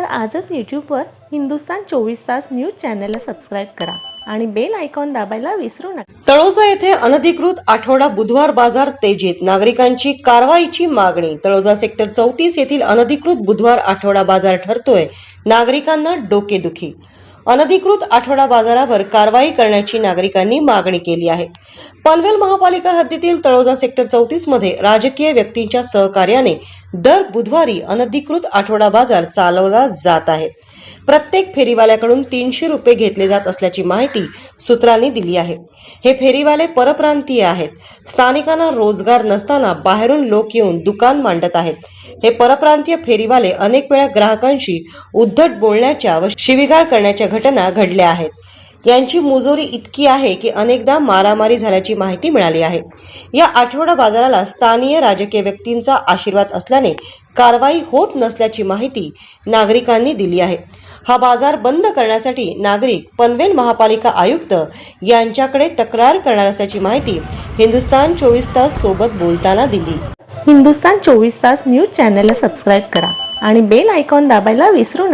तर आजच यूट्यूबवर हिंदुस्तान चोवीस तास न्यूज चॅनलला सबस्क्राईब करा आणि बेल आयकॉन दाबायला विसरू नका. तळोजा येथे अनधिकृत आठवडा बुधवार बाजार तेजीत. नागरिकांची कारवाईची मागणी. तळोजा सेक्टर चौतीस येथील अनधिकृत बुधवार आठवडा बाजार ठरतोय. नागरिकांना डोकेदुखी. अनधिकृत आठवडा बाजारावर कारवाई करण्याची नागरिकांनी मागणी केली आहे. पनवेल महापालिका हद्दीतील तळोजा सेक्टर चौतीसमध्ये राजकीय व्यक्तींच्या सहकार्याने दर बुधवारी अनधिकृत आठवडा बाजार चालवला जात आहे. प्रत्येक फेरीवाल्याकडून तीनशे रुपये घेतले जात असल्याची माहिती सूत्रांनी दिली आहे. हे फेरीवाले परप्रांतीय आहेत. स्थानिकांना रोजगार नसताना बाहेरून लोक येऊन दुकान मांडत आहेत. हे परप्रांतीय फेरीवाले अनेक वेळा ग्राहकांशी उद्धट बोलण्याच्या व शिवीगाळ करण्याच्या घटना घडल्या आहेत. यांची मुजोरी इतकी आहे की अनेकदा मारामारी झाल्याची माहिती मिळाली आहे. या आठवडा बाजाराला स्थानीय राजकीय व्यक्तींचा आशीर्वाद असल्याने कारवाई होत नसल्याची माहिती नागरिकांनी दिली आहे. हा बाजार बंद करण्यासाठी नागरिक पनवेल महापालिका आयुक्त यांच्याकडे तक्रार करणार असल्याची माहिती हिंदुस्तान चोवीस तास सोबत बोलताना दिली. हिंदुस्तान चोवीस तास न्यूज चॅनलला सबस्क्राईब करा आणि बेल आयकॉन दाबायला विसरू नका.